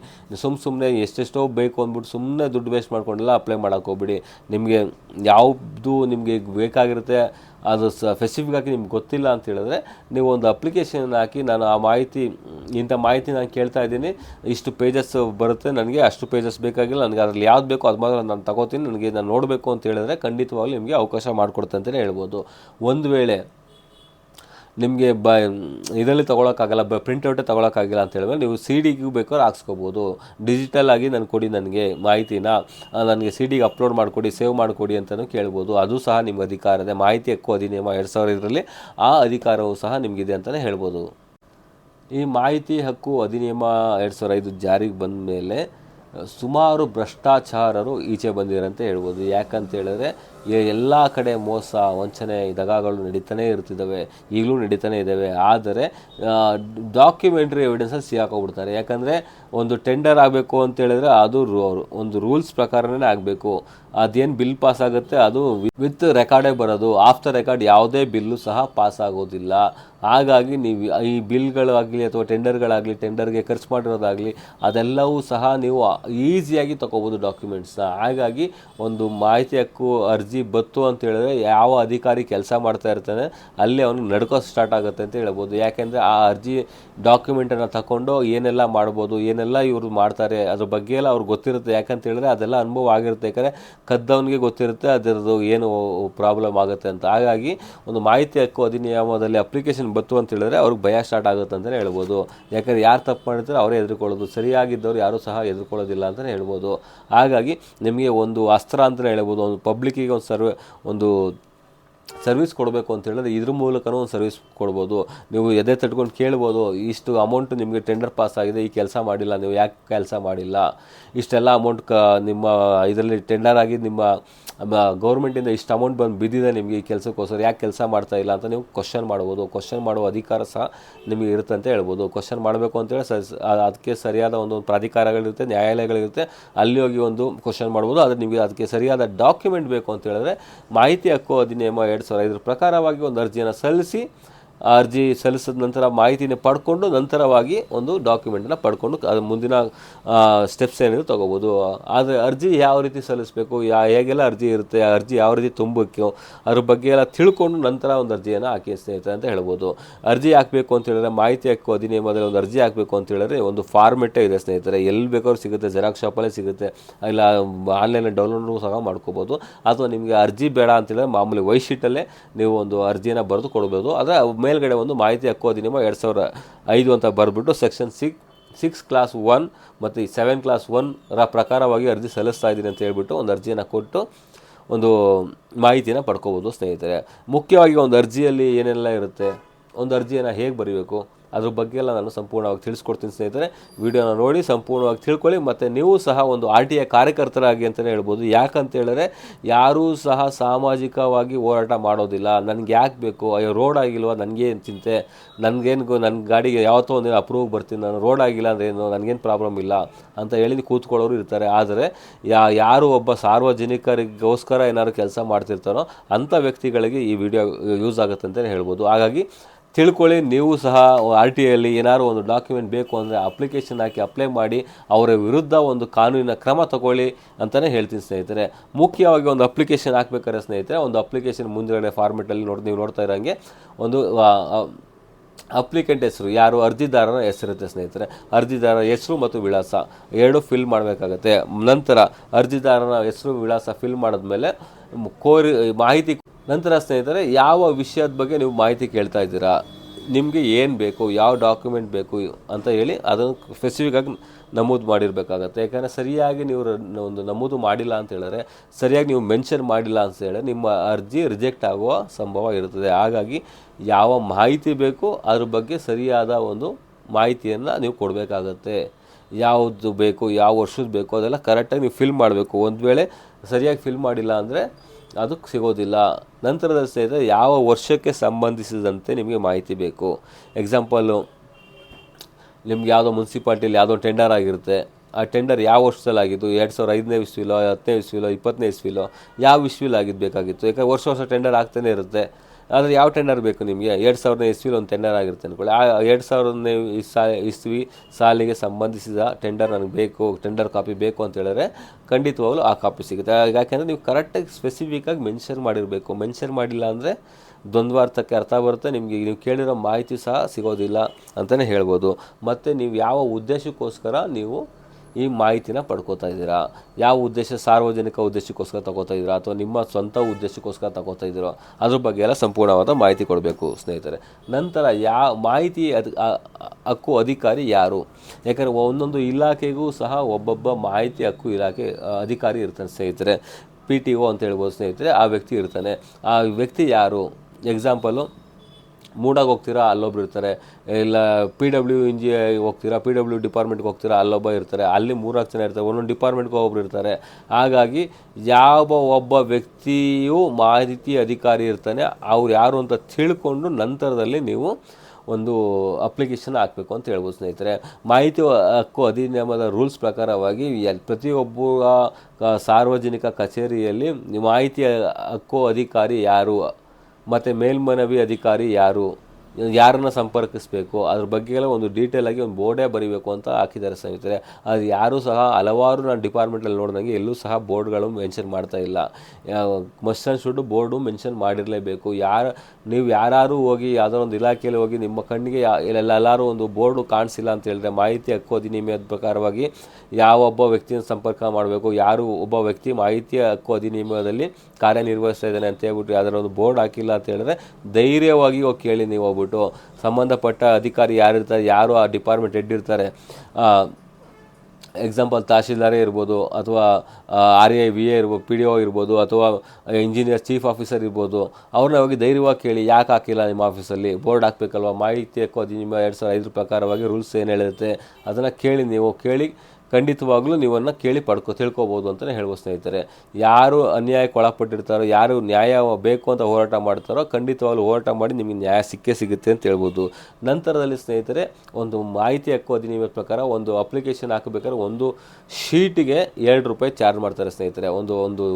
ಸುಮ್ಮ ಸುಮ್ಮನೆ ಎಷ್ಟೆಷ್ಟೋ ಬೇಕು ಅಂದ್ಬಿಟ್ಟು ಸುಮ್ಮನೆ ದುಡ್ಡು ವೇಸ್ಟ್ ಮಾಡ್ಕೊಂಡೆಲ್ಲ ಅಪ್ಲೈ ಮಾಡೋಕ್ಕೆ ಹೋಗ್ಬಿಡಿ. ನಿಮಗೆ ಯಾವುದು ನಿಮಗೆ ಬೇಕಾಗಿರುತ್ತೆ ಅದು ಸ್ಪೆಸಿಫಿಕ್ ಆಗಿ ನಿಮ್ಗೆ ಗೊತ್ತಿಲ್ಲ ಅಂತ ಹೇಳಿದ್ರೆ ನೀವು ಒಂದು ಅಪ್ಲಿಕೇಶನ್ ಹಾಕಿ ನಾನು ಆ ಮಾಹಿತಿ, ಇಂಥ ಮಾಹಿತಿ ನಾನು ಕೇಳ್ತಾ ಇದ್ದೀನಿ, ಇಷ್ಟು ಪೇಜಸ್ ಬರುತ್ತೆ, ನನಗೆ ಅಷ್ಟು ಪೇಜಸ್ ಬೇಕಾಗಿಲ್ಲ, ನನಗೆ ಅದರಲ್ಲಿ ಯಾವ್ದು ಬೇಕೋ ಅದು ಮಾತ್ರ ನಾನು ತಗೋತೀನಿ, ನನಗೆ ನಾನು ನೋಡಬೇಕು ಅಂತ ಹೇಳಿದ್ರೆ ಖಂಡಿತವಾಗ್ಲೂ ನಿಮಗೆ ಅವಕಾಶ ಮಾಡಿಕೊಡುತ್ತೆ ಅಂತಲೇ ಹೇಳ್ಬೋದು. ಒಂದು ವೇಳೆ ನಿಮಗೆ ಬ ಇದರಲ್ಲಿ ತೊಗೊಳಕ್ಕಾಗಲ್ಲ, ಬ ಪ್ರಿಂಟೌಟೇ ತೊಗೊಳಕ್ಕಾಗಿಲ್ಲ ಅಂತ ಹೇಳಿದ್ರೆ ನೀವು ಸಿ ಡಿಗೂ ಬೇಕಾದ್ರೆ ಹಾಕ್ಸ್ಕೊಬೋದು. ಡಿಜಿಟಲ್ ಆಗಿ ನಾನು ಕೊಡಿ ನನಗೆ ಮಾಹಿತಿನ ನನಗೆ ಸಿ ಡಿಗೆ ಅಪ್ಲೋಡ್ ಮಾಡಿಕೊಡಿ ಸೇವ್ ಮಾಡಿಕೊಡಿ ಅಂತಲೂ ಕೇಳ್ಬೋದು. ಅದು ಸಹ ನಿಮ್ಮ ಅಧಿಕಾರ ಇದೆ. ಮಾಹಿತಿ ಹಕ್ಕು ಅಧಿನಿಯಮ ಎರಡು ಸಾವಿರ ಇದರಲ್ಲಿ ಆ ಅಧಿಕಾರವೂ ಸಹ ನಿಮಗಿದೆ ಅಂತಲೇ ಹೇಳ್ಬೋದು. ಈ ಮಾಹಿತಿ ಹಕ್ಕು ಅಧಿನಿಯಮ ಎರಡು ಸಾವಿರ ಐದು ಜಾರಿಗೆ ಬಂದ ಮೇಲೆ, ಸುಮಾರು ಭ್ರಷ್ಟಾಚಾರರು ಈಚೆ ಬಂದಿರಂತೆ ಹೇಳ್ಬೋದು. ಯಾಕಂತ ಹೇಳಿದ್ರೆ ಎಲ್ಲ ಕಡೆ ಮೋಸ, ವಂಚನೆ ದಗಾಗಳು ನಡೀತಾನೆ ಇರ್ತಿದ್ದಾವೆ ಈಗಲೂ ನಡೀತಾನೆ ಇದ್ದಾವೆ. ಆದರೆ ಡಾಕ್ಯುಮೆಂಟ್ರಿ ಎವಿಡೆನ್ಸಲ್ಲಿ ಸಿಗಾಕೋಗ್ಬಿಡ್ತಾರೆ ಯಾಕಂದರೆ, ಒಂದು ಟೆಂಡರ್ ಆಗಬೇಕು ಅಂತ ಹೇಳಿದ್ರೆ ಅದು ರೂ- ಒಂದು ರೂಲ್ಸ್ ಪ್ರಕಾರನೇ ಆಗಬೇಕು. ಅದೇನು ಬಿಲ್ ಪಾಸ್ ಆಗುತ್ತೆ, ಅದು ವಿತ್ ರೆಕಾರ್ಡೇ ಬರೋದು. ಆಫ್ಟರ್ ರೆಕಾರ್ಡ್ ಯಾವುದೇ ಬಿಲ್ಲು ಸಹ ಪಾಸ್ ಆಗೋದಿಲ್ಲ. ಹಾಗಾಗಿ ನೀವು ಈ ಬಿಲ್ಗಳಾಗಲಿ ಅಥವಾ ಟೆಂಡರ್ಗಳಾಗಲಿ ಟೆಂಡರ್ಗೆ ಖರ್ಚು ಮಾಡಿರೋದಾಗಲಿ, ಅದೆಲ್ಲವೂ ಸಹ ನೀವು ಈಸಿಯಾಗಿ ತಗೋಬೋದು ಡಾಕ್ಯುಮೆಂಟ್ಸ್ನ ಹಾಗಾಗಿ, ಒಂದು ಮಾಹಿತಿ ಹಕ್ಕು ಅರ್ಜಿ ಬತ್ತು ಅಂತ ಹೇಳಿದ್ರೆ ಯಾವ ಅಧಿಕಾರಿ ಕೆಲಸ ಮಾಡ್ತಾ ಇರ್ತಾನೆ, ಅಲ್ಲಿ ಅವನು ನಡ್ಕೋ ಸ್ಟಾರ್ಟ್ ಆಗುತ್ತೆ ಅಂತ ಹೇಳ್ಬೋದು. ಯಾಕೆಂದರೆ ಆ ಅರ್ಜಿ ಡಾಕ್ಯುಮೆಂಟನ್ನು ತಗೊಂಡು ಏನೆಲ್ಲ ಮಾಡ್ಬೋದು, ಏನೆಲ್ಲ ಇವರು ಮಾಡ್ತಾರೆ, ಅದ್ರ ಬಗ್ಗೆ ಎಲ್ಲ ಅವ್ರಿಗೆ ಗೊತ್ತಿರುತ್ತೆ. ಯಾಕಂತ ಹೇಳಿದ್ರೆ ಅದೆಲ್ಲ ಅನುಭವ ಆಗಿರುತ್ತೆ. ಯಾಕಂದರೆ ಕದ್ದವನಿಗೆ ಗೊತ್ತಿರುತ್ತೆ ಅದರದ್ದು ಏನು ಪ್ರಾಬ್ಲಮ್ ಆಗುತ್ತೆ ಅಂತ. ಹಾಗಾಗಿ ಒಂದು ಮಾಹಿತಿ ಹಕ್ಕು ಅಧಿನಿಯಮದಲ್ಲಿ ಅಪ್ಲಿಕೇಶನ್ ಬತ್ತು ಅಂತ ಹೇಳಿದ್ರೆ ಅವ್ರಿಗೆ ಭಯ ಸ್ಟಾರ್ಟ್ ಆಗುತ್ತೆ ಅಂತಲೇ ಹೇಳ್ಬೋದು. ಯಾಕಂದರೆ ಯಾರು ತಪ್ಪು ಮಾಡಿದ್ರೆ ಅವರೇ ಎದುರ್ಕೊಳ್ಳೋದು. ಸರಿಯಾಗಿದ್ದವರು ಯಾರೂ ಸಹ ಎದುರ್ಕೊಳ್ಳೋದಿಲ್ಲ ಅಂತಲೇ ಹೇಳ್ಬೋದು. ಹಾಗಾಗಿ ನಿಮಗೆ ಒಂದು ಅಸ್ತ್ರ ಅಂತಲೇ ಹೇಳ್ಬೋದು. ಒಂದು ಪಬ್ಲಿಕ್ಕಿಗೆ ಒಂದು ಸರ್ವೆ, ಒಂದು ಸರ್ವಿಸ್ ಕೊಡಬೇಕು ಅಂತ ಹೇಳಿದ್ರೆ ಇದ್ರ ಮೂಲಕನೂ ಒಂದು ಸರ್ವಿಸ್ ಕೊಡ್ಬೋದು. ನೀವು ಎದೆ ತಟ್ಕೊಂಡು ಕೇಳ್ಬೋದು, ಇಷ್ಟು ಅಮೌಂಟ್ ನಿಮಗೆ ಟೆಂಡರ್ ಪಾಸ್ ಆಗಿದೆ, ಈ ಕೆಲಸ ಮಾಡಿಲ್ಲ, ನೀವು ಯಾಕೆ ಕೆಲಸ ಮಾಡಿಲ್ಲ? ಇಷ್ಟೆಲ್ಲ ಅಮೌಂಟ್ ಕ ನಿಮ್ಮ ಇದರಲ್ಲಿ ಟೆಂಡರ್ ಆಗಿ ನಿಮ್ಮ ಗೌರ್ಮೆಂಟಿಂದ ಇಷ್ಟು ಅಮೌಂಟ್ ಬಂದು ಬಿದ್ದಿದೆ ನಿಮಗೆ ಈ ಕೆಲಸಕ್ಕೋಸ್ಕರ, ಯಾಕೆ ಕೆಲಸ ಮಾಡ್ತಾ ಇಲ್ಲ ಅಂತ ನೀವು ಕ್ವಶನ್ ಮಾಡ್ಬೋದು. ಕ್ವಶನ್ ಮಾಡುವ ಅಧಿಕಾರ ಸಹ ನಿಮಗೆ ಇರುತ್ತೆ ಅಂತ ಹೇಳ್ಬೋದು. ಕ್ವಶನ್ ಮಾಡಬೇಕು ಅಂತೇಳಿ ಸ, ಅದಕ್ಕೆ ಸರಿಯಾದ ಒಂದು ಪ್ರಾಧಿಕಾರಗಳಿರುತ್ತೆ, ನ್ಯಾಯಾಲಯಗಳಿರುತ್ತೆ. ಅಲ್ಲಿ ಹೋಗಿ ಒಂದು ಕ್ವಶನ್ ಮಾಡ್ಬೋದು. ಆದರೆ ನಿಮಗೆ ಅದಕ್ಕೆ ಸರಿಯಾದ ಡಾಕ್ಯುಮೆಂಟ್ ಬೇಕು ಅಂತ ಹೇಳಿದ್ರೆ ಮಾಹಿತಿ ಹಕ್ಕು ಅಧಿನಿಯಮ ಸಾವಿರ ಐದರ ಪ್ರಕಾರವಾಗಿ ಒಂದು ಅರ್ಜಿಯನ್ನು ಸಲ್ಲಿಸಿ ಅರ್ಜಿ ಸಲ್ಲಿಸಿದ ನಂತರ ಮಾಹಿತಿನ ಪಡ್ಕೊಂಡು ನಂತರವಾಗಿ ಒಂದು ಡಾಕ್ಯುಮೆಂಟನ್ನು ಪಡ್ಕೊಂಡು ಅದು ಮುಂದಿನ ಸ್ಟೆಪ್ಸ್ ಏನಿದೆ ತೊಗೋಬೋದು. ಆದರೆ ಅರ್ಜಿ ಯಾವ ರೀತಿ ಸಲ್ಲಿಸಬೇಕು, ಯಾ, ಹೇಗೆಲ್ಲ ಅರ್ಜಿ ಇರುತ್ತೆ ಅರ್ಜಿ ಯಾವ ರೀತಿ ತುಂಬಬೇಕು ಅದ್ರ ಬಗ್ಗೆ ಎಲ್ಲ ತಿಳ್ಕೊಂಡು ನಂತರ ಒಂದು ಅರ್ಜಿಯನ್ನು ಹಾಕಿ ಸ್ನೇಹಿತರೆ ಅಂತ ಹೇಳ್ಬೋದು. ಅರ್ಜಿ ಹಾಕಬೇಕು ಅಂತ ಹೇಳಿದ್ರೆ ಮಾಹಿತಿ ಹಕ್ಕು ಅಧಿನಿಯಮದಲ್ಲಿ ಒಂದು ಅರ್ಜಿ ಹಾಕಬೇಕು ಅಂತ ಹೇಳಿದ್ರೆ ಒಂದು ಫಾರ್ಮೆಟೇ ಇದೆ ಸ್ನೇಹಿತರೆ. ಎಲ್ಲಿ ಬೇಕಾದ್ರೂ ಸಿಗುತ್ತೆ ಜೆರಾಕ್ಸ್ ಶಾಪಲ್ಲೇ ಸಿಗುತ್ತೆ, ಇಲ್ಲ ಆನ್ಲೈನಲ್ಲಿ ಡೌನ್ಲೋಡ್ ಸಹ ಮಾಡ್ಕೋಬೋದು. ಅಥವಾ ನಿಮಗೆ ಅರ್ಜಿ ಬೇಡ ಅಂತ ಹೇಳಿದ್ರೆ ಮಾಮೂಲಿ ವೈಟ್ ನೀವು ಒಂದು ಅರ್ಜಿಯನ್ನು ಬರೆದು ಕೊಡ್ಬೋದು. ಆದರೆ ಮೇಲ್ಗಡೆ ಒಂದು ಮಾಹಿತಿ ಹಕ್ಕು ಅಧಿನಿಯಮ ಎರಡು ಸಾವಿರ ಐದು ಅಂತ ಬರೆದ್ಬಿಟ್ಟು section six six clause one ಮತ್ತು ಸೆವೆನ್ ಕ್ಲಾಸ್ ಒನ್ರ ಪ್ರಕಾರವಾಗಿ ಅರ್ಜಿ ಸಲ್ಲಿಸ್ತಾ ಇದ್ದೀನಿ ಅಂತ ಹೇಳ್ಬಿಟ್ಟು ಒಂದು ಅರ್ಜಿಯನ್ನು ಕೊಟ್ಟು ಒಂದು ಮಾಹಿತಿನ ಪಡ್ಕೋಬೋದು ಸ್ನೇಹಿತರೆ. ಮುಖ್ಯವಾಗಿ ಒಂದು ಅರ್ಜಿಯಲ್ಲಿ ಏನೆಲ್ಲ ಇರುತ್ತೆ? ಒಂದು ಅರ್ಜಿಯನ್ನು ಹೇಗೆ ಬರೀಬೇಕು? ಅದ್ರ ಬಗ್ಗೆ ಎಲ್ಲ ನಾನು ಸಂಪೂರ್ಣವಾಗಿ ತಿಳಿಸ್ಕೊಡ್ತೀನಿ ಸ್ನೇಹಿತರೆ. ವಿಡಿಯೋನ ನೋಡಿ ಸಂಪೂರ್ಣವಾಗಿ ತಿಳ್ಕೊಳ್ಳಿ. ಮತ್ತು ನೀವು ಸಹ ಒಂದು ಆರ್ ಟಿ ಐ ಕಾರ್ಯಕರ್ತರಾಗಿ ಅಂತಲೇ ಹೇಳ್ಬೋದು. ಯಾಕಂತ ಹೇಳಿದ್ರೆ ಯಾರೂ ಸಹ ಸಾಮಾಜಿಕವಾಗಿ ಹೋರಾಟ ಮಾಡೋದಿಲ್ಲ. ನನಗೆ ಯಾಕೆ ಬೇಕು? ಅಯ್ಯೋ, ರೋಡ್ ಆಗಿಲ್ವ? ನನಗೇನು ಚಿಂತೆ? ನನಗೇನು ನನ್ನ ಗಾಡಿಗೆ ಯಾವತ್ತೋ ಒಂದು ಅಪ್ರೂವ್ ಬರ್ತೀನಿ. ನಾನು ರೋಡ್ ಆಗಿಲ್ಲ ಅಂದರೆ ಏನು? ನನಗೇನು ಪ್ರಾಬ್ಲಮ್ ಇಲ್ಲ? ಅಂತ ಹೇಳಿ ಕೂತ್ಕೊಳ್ಳೋರು ಇರ್ತಾರೆ. ಆದರೆ ಯಾ ಯಾರು ಒಬ್ಬ ಸಾರ್ವಜನಿಕರಿಗೋಸ್ಕರ ಏನಾದ್ರು ಕೆಲಸ ಮಾಡ್ತಿರ್ತಾರೋ ಅಂಥ ವ್ಯಕ್ತಿಗಳಿಗೆ ಈ ವಿಡಿಯೋ ಯೂಸ್ ಆಗುತ್ತೆ ಅಂತಲೇ ಹೇಳ್ಬೋದು. ಹಾಗಾಗಿ ತಿಳ್ಕೊಳ್ಳಿ, ನೀವು ಸಹ ಆರ್ ಟಿ ಐಯಲ್ಲಿ ಏನಾದ್ರು ಒಂದು ಡಾಕ್ಯುಮೆಂಟ್ ಬೇಕು ಅಂದರೆ ಅಪ್ಲಿಕೇಶನ್ ಹಾಕಿ ಅಪ್ಲೈ ಮಾಡಿ, ಅವರ ವಿರುದ್ಧ ಒಂದು ಕಾನೂನಿನ ಕ್ರಮ ತಗೊಳ್ಳಿ ಅಂತಲೇ ಹೇಳ್ತೀನಿ ಸ್ನೇಹಿತರೆ. ಮುಖ್ಯವಾಗಿ ಒಂದು ಅಪ್ಲಿಕೇಶನ್ ಹಾಕ್ಬೇಕಾದ್ರೆ ಸ್ನೇಹಿತರೆ, ಒಂದು ಅಪ್ಲಿಕೇಶನ್ ಮುಂದುಗಡೆ ಫಾರ್ಮೆಟಲ್ಲಿ ನೋಡಿ, ನೀವು ನೋಡ್ತಾ ಇರೋಂಗೆ ಒಂದು ಅಪ್ಲಿಕೆಂಟ್ ಹೆಸರು, ಯಾರು ಅರ್ಜಿದಾರರ ಹೆಸರಿರುತ್ತೆ ಸ್ನೇಹಿತರೆ ಅರ್ಜಿದಾರರ ಹೆಸರು ಮತ್ತು ವಿಳಾಸ ಎರಡು ಫಿಲ್ ಮಾಡಬೇಕಾಗತ್ತೆ. ನಂತರ ಅರ್ಜಿದಾರರ ಹೆಸರು, ವಿಳಾಸ ಫಿಲ್ ಮಾಡಿದ್ಮೇಲೆ ಕೋರಿ, ಮಾಹಿತಿ, ನಂತರ ಸ್ನೇಹಿತರೆ, ಯಾವ ವಿಷಯದ ಬಗ್ಗೆ ನೀವು ಮಾಹಿತಿ ಕೇಳ್ತಾ ಇದ್ದೀರಾ? ನಿಮಗೆ ಏನು ಬೇಕು, ಯಾವ ಡಾಕ್ಯುಮೆಂಟ್ ಬೇಕು ಅಂತ ಹೇಳಿ ಅದನ್ನು ಸ್ಪೆಸಿಫಿಕ್ ಆಗಿ ನಮೂದು ಮಾಡಿರಬೇಕಾಗತ್ತೆ. ಯಾಕಂದರೆ ಸರಿಯಾಗಿ ನೀವು ಒಂದು ನಮೂದು ಮಾಡಿಲ್ಲ ಅಂತ ಹೇಳಿದ್ರೆ, ಸರಿಯಾಗಿ ನೀವು ಮೆನ್ಷನ್ ಮಾಡಿಲ್ಲ ಅಂತ ಹೇಳಿ ನಿಮ್ಮ ಅರ್ಜಿ ರಿಜೆಕ್ಟ್ ಆಗುವ ಸಂಭವ ಇರುತ್ತದೆ. ಹಾಗಾಗಿ ಯಾವ ಮಾಹಿತಿ ಬೇಕು, ಅದ್ರ ಬಗ್ಗೆ ಸರಿಯಾದ ಒಂದು ಮಾಹಿತಿಯನ್ನು ನೀವು ಕೊಡಬೇಕಾಗತ್ತೆ. ಯಾವುದು ಬೇಕು, ಯಾವ ವರ್ಷದ ಬೇಕು, ಅದೆಲ್ಲ ಕರೆಕ್ಟಾಗಿ ನೀವು ಫಿಲ್ ಮಾಡಬೇಕು. ಒಂದು ವೇಳೆ ಸರಿಯಾಗಿ ಫಿಲ್ ಮಾಡಿಲ್ಲ ಅಂದರೆ ಅದಕ್ಕೆ ಸಿಗೋದಿಲ್ಲ. ನಂತರದ ಸ್ನೇಹಿತರೆ, ಯಾವ ವರ್ಷಕ್ಕೆ ಸಂಬಂಧಿಸಿದಂತೆ ನಿಮಗೆ ಮಾಹಿತಿ ಬೇಕು? ಎಕ್ಸಾಂಪಲ್ಲು ನಿಮ್ಗೆ ಯಾವುದೋ ಮುನ್ಸಿಪಾಲ್ಟಿಲಿ ಯಾವುದೋ ಟೆಂಡರ್ ಆಗಿರುತ್ತೆ. ಆ ಟೆಂಡರ್ ಯಾವ ವರ್ಷದಲ್ಲಿ ಆಗಿದ್ದು? ಎರಡು ಸಾವಿರದ ಐದನೇ ಇಸ್ವಿಲೋ ಹತ್ತನೇ ಇಸ್ವಿಲೋ ಇಪ್ಪತ್ತನೇ ಇಸ್ವಿಲೋ ಯಾವ ಇಸ್ವಿಲಾಗಿದ್ದು ಬೇಕಾಗಿತ್ತು? ಯಾಕಂದ್ರೆ ವರ್ಷ ವರ್ಷ ಟೆಂಡರ್ ಆಗ್ತಾನೆ ಇರುತ್ತೆ. ಆದರೆ ಯಾವ ಟೆಂಡರ್ ಬೇಕು ನಿಮಗೆ? ಎರಡು ಸಾವಿರದ ಇಸ್ವಿಲಿ ಒಂದು ಟೆಂಡರ್ ಆಗಿರುತ್ತೆ ಅಂದ್ಕೊಳ್ಳಿ ಆ ಎರಡು ಸಾವಿರನೇ ಸಾ ಇಸ್ವಿ ಸಾಲಿಗೆ ಸಂಬಂಧಿಸಿದ ಟೆಂಡರ್ ನನಗೆ ಬೇಕು ಟೆಂಡರ್ ಕಾಪಿ ಬೇಕು ಅಂತ ಹೇಳಿದ್ರೆ ಖಂಡಿತವಾಗಲೂ ಆ ಕಾಪಿ ಸಿಗುತ್ತೆ. ಯಾಕೆಂದರೆ ನೀವು ಕರೆಕ್ಟಾಗಿ ಸ್ಪೆಸಿಫಿಕ್ಕಾಗಿ ಮೆನ್ಷನ್ ಮಾಡಿರಬೇಕು. ಮೆನ್ಷನ್ ಮಾಡಿಲ್ಲ ಅಂದರೆ ದ್ವಂದ್ವಾರ್ಥಕ್ಕೆ ಅರ್ಥ ಬರುತ್ತೆ. ನಿಮಗೆ ನೀವು ಕೇಳಿರೋ ಮಾಹಿತಿ ಸಹ ಸಿಗೋದಿಲ್ಲ ಅಂತಲೇ ಹೇಳ್ಬೋದು. ಮತ್ತು ನೀವು ಯಾವ ಉದ್ದೇಶಕ್ಕೋಸ್ಕರ ನೀವು ಈ ಮಾಹಿತಿನ ಪಡ್ಕೋತಾ ಇದ್ದೀರಾ? ಯಾವ ಉದ್ದೇಶ, ಸಾರ್ವಜನಿಕ ಉದ್ದೇಶಕ್ಕೋಸ್ಕರ ತಗೋತಾ ಇದ್ದೀರಾ ಅಥವಾ ನಿಮ್ಮ ಸ್ವಂತ ಉದ್ದೇಶಕ್ಕೋಸ್ಕರ ತಗೋತಾ ಇದ್ದೀರೋ? ಅದ್ರ ಬಗ್ಗೆ ಎಲ್ಲ ಸಂಪೂರ್ಣವಾದ ಮಾಹಿತಿ ಕೊಡಬೇಕು ಸ್ನೇಹಿತರೆ. ನಂತರ ಯಾವ ಮಾಹಿತಿ ಅದ್ ಹಕ್ಕು ಅಧಿಕಾರಿ ಯಾರು? ಯಾಕಂದರೆ ಒಂದೊಂದು ಇಲಾಖೆಗೂ ಸಹ ಒಬ್ಬೊಬ್ಬ ಮಾಹಿತಿ ಹಕ್ಕು ಇಲಾಖೆ ಅಧಿಕಾರಿ ಇರ್ತಾನೆ ಸ್ನೇಹಿತರೆ. ಪಿ ಟಿ ಅಂತ ಹೇಳ್ಬೋದು ಸ್ನೇಹಿತರೆ, ಆ ವ್ಯಕ್ತಿ ಇರ್ತಾನೆ. ಆ ವ್ಯಕ್ತಿ ಯಾರು? ಎಕ್ಸಾಂಪಲು ಮೂಡಾಗ ಹೋಗ್ತೀರಾ, ಅಲ್ಲೊಬ್ರು ಇರ್ತಾರೆ. ಇಲ್ಲ ಪಿ ಡಬ್ಲ್ಯೂ ಇಂಜಿ ಹೋಗ್ತೀರಾ ಪಿ ಡಬ್ಲ್ಯೂ ಡಿಪಾರ್ಟ್ಮೆಂಟ್ಗೆ ಹೋಗ್ತೀರಾ, ಅಲ್ಲೊಬ್ಬ ಇರ್ತಾರೆ. ಅಲ್ಲಿ ಮೂರಾರು ಜನ ಇರ್ತಾರೆ, ಒಂದೊಂದು ಡಿಪಾರ್ಟ್ಮೆಂಟ್ಗೆ ಒಬ್ಬರು ಇರ್ತಾರೆ. ಹಾಗಾಗಿ ಯಾವ ಒಬ್ಬ ವ್ಯಕ್ತಿಯು ಮಾಹಿತಿ ಅಧಿಕಾರಿ ಇರ್ತಾನೆ, ಅವ್ರು ಯಾರು ಅಂತ ತಿಳ್ಕೊಂಡು ನಂತರದಲ್ಲಿ ನೀವು ಒಂದು ಅಪ್ಲಿಕೇಶನ್ ಹಾಕಬೇಕು ಅಂತ ಹೇಳ್ಬೋದು ಸ್ನೇಹಿತರೆ. ಮಾಹಿತಿ ಹಕ್ಕು ಅಧಿನಿಯಮದ ರೂಲ್ಸ್ ಪ್ರಕಾರವಾಗಿ ಪ್ರತಿಯೊಬ್ಬ ಸಾರ್ವಜನಿಕ ಕಚೇರಿಯಲ್ಲಿ ಮಾಹಿತಿ ಹಕ್ಕು ಅಧಿಕಾರಿ ಯಾರು? ಮತ್ತು ಮೇಲ್ಮನವಿ ಅಧಿಕಾರಿ ಯಾರು? ಯಾರನ್ನ ಸಂಪರ್ಕಿಸಬೇಕು? ಅದ್ರ ಬಗ್ಗೆ ಎಲ್ಲ ಒಂದು ಡೀಟೇಲ್ ಆಗಿ ಒಂದು ಬೋರ್ಡೇ ಬರೀಬೇಕು ಅಂತ ಹಾಕಿದ್ದಾರೆ ಸ್ನೇಹಿತರೆ. ಅದು ಯಾರೂ ಸಹ ಹಲವಾರು ನಾನು ಡಿಪಾರ್ಟ್ಮೆಂಟಲ್ಲಿ ನೋಡಿದಂಗೆ ಎಲ್ಲೂ ಸಹ ಬೋರ್ಡ್ಗಳು ಮೆನ್ಷನ್ ಮಾಡ್ತಾ ಇಲ್ಲ. Must and should board mention ಮಾಡಿರಲೇಬೇಕು. ಯಾರು, ನೀವು ಯಾರು ಹೋಗಿ ಯಾವುದೋ ಒಂದು ಇಲಾಖೆಯಲ್ಲಿ ಹೋಗಿ ನಿಮ್ಮ ಕಣ್ಣಿಗೆ ಎಲ್ಲರೂ ಒಂದು ಬೋರ್ಡು ಕಾಣಿಸಿಲ್ಲ ಅಂತ ಹೇಳಿದ್ರೆ ಮಾಹಿತಿ ಹಕ್ಕು ಅಧಿನಿಯಮದ ಪ್ರಕಾರವಾಗಿ ಯಾವೊಬ್ಬ ವ್ಯಕ್ತಿಯನ್ನು ಸಂಪರ್ಕ ಮಾಡಬೇಕು, ಯಾರು ಒಬ್ಬ ವ್ಯಕ್ತಿ ಮಾಹಿತಿ ಹಕ್ಕು ಅಧಿನಿಯಮದಲ್ಲಿ ಕಾರ್ಯನಿರ್ವಹಿಸ್ತಾ ಇದ್ದಾನೆ ಅಂತ ಹೇಳ್ಬಿಟ್ಟು ಯಾವ್ದಾದ್ರು ಒಂದು ಬೋರ್ಡ್ ಹಾಕಿಲ್ಲ ಅಂತ ಹೇಳಿದ್ರೆ ಧೈರ್ಯವಾಗಿ ಹೋಗಿ ಕೇಳಿ ನೀವು ಹೋಗ್ಬಿಟ್ಟು ಸಂಬಂಧಪಟ್ಟ ಅಧಿಕಾರಿ ಯಾರಿರ್ತಾರೆ, ಯಾರು ಆ ಡಿಪಾರ್ಟ್ಮೆಂಟ್ ಹೆಡ್ ಇರ್ತಾರೆ ಎಕ್ಸಾಂಪಲ್ ತಹಶೀಲ್ದಾರೇ ಇರ್ಬೋದು, ಅಥವಾ ಆರ್ ಎ ವಿ ಎ ಇರ್ಬೋದು ಪಿ ಡಿ ಒ ಇರ್ಬೋದು, ಅಥವಾ ಇಂಜಿನಿಯರ್ ಚೀಫ್ ಆಫೀಸರ್ ಇರ್ಬೋದು, ಅವ್ರನ್ನ ಹೋಗಿ ಧೈರ್ಯವಾಗಿ ಕೇಳಿ, ಯಾಕೆ ಹಾಕಿಲ್ಲ ನಿಮ್ಮ ಆಫೀಸಲ್ಲಿ ಬೋರ್ಡ್ ಹಾಕಬೇಕಲ್ವ? ಮಾಹಿತಿ ಹಾಕೋದು ನಿಮ್ಮ ಎರಡು ಸಾವಿರ ಐದರ ಪ್ರಕಾರವಾಗಿ ರೂಲ್ಸ್ ಏನು ಹೇಳಿರುತ್ತೆ? ಅದನ್ನು ಕೇಳಿ ನೀವು, ಕೇಳಿ ಖಂಡಿತವಾಗ್ಲೂ ನೀವನ್ನು ಕೇಳಿ ಪಡ್ಕೊ, ತಿಳ್ಕೊಬೋದು ಅಂತಲೇ ಹೇಳ್ಬೋದು ಸ್ನೇಹಿತರೆ. ಯಾರು ಅನ್ಯಾಯಕ್ಕೆ ಒಳಪಟ್ಟಿರ್ತಾರೋ ಯಾರು ನ್ಯಾಯ ಬೇಕು ಅಂತ ಹೋರಾಟ ಮಾಡ್ತಾರೋ, ಖಂಡಿತವಾಗ್ಲೂ ಹೋರಾಟ ಮಾಡಿ ನಿಮಗೆ ನ್ಯಾಯ ಸಿಕ್ಕೇ ಸಿಗುತ್ತೆ ಅಂತ ಹೇಳ್ಬೋದು. ನಂತರದಲ್ಲಿ ಸ್ನೇಹಿತರೆ, ಒಂದು ಮಾಹಿತಿ ಹಕ್ಕು ಅಧಿನಿಯಮದ ಪ್ರಕಾರ ಒಂದು ಅಪ್ಲಿಕೇಶನ್ ಹಾಕಬೇಕಾದ್ರೆ ಒಂದು ಶೀಟಿಗೆ ಎರಡು ರೂಪಾಯಿ ಚಾರ್ಜ್ ಮಾಡ್ತಾರೆ ಸ್ನೇಹಿತರೆ. ಒಂದು ಒಂದು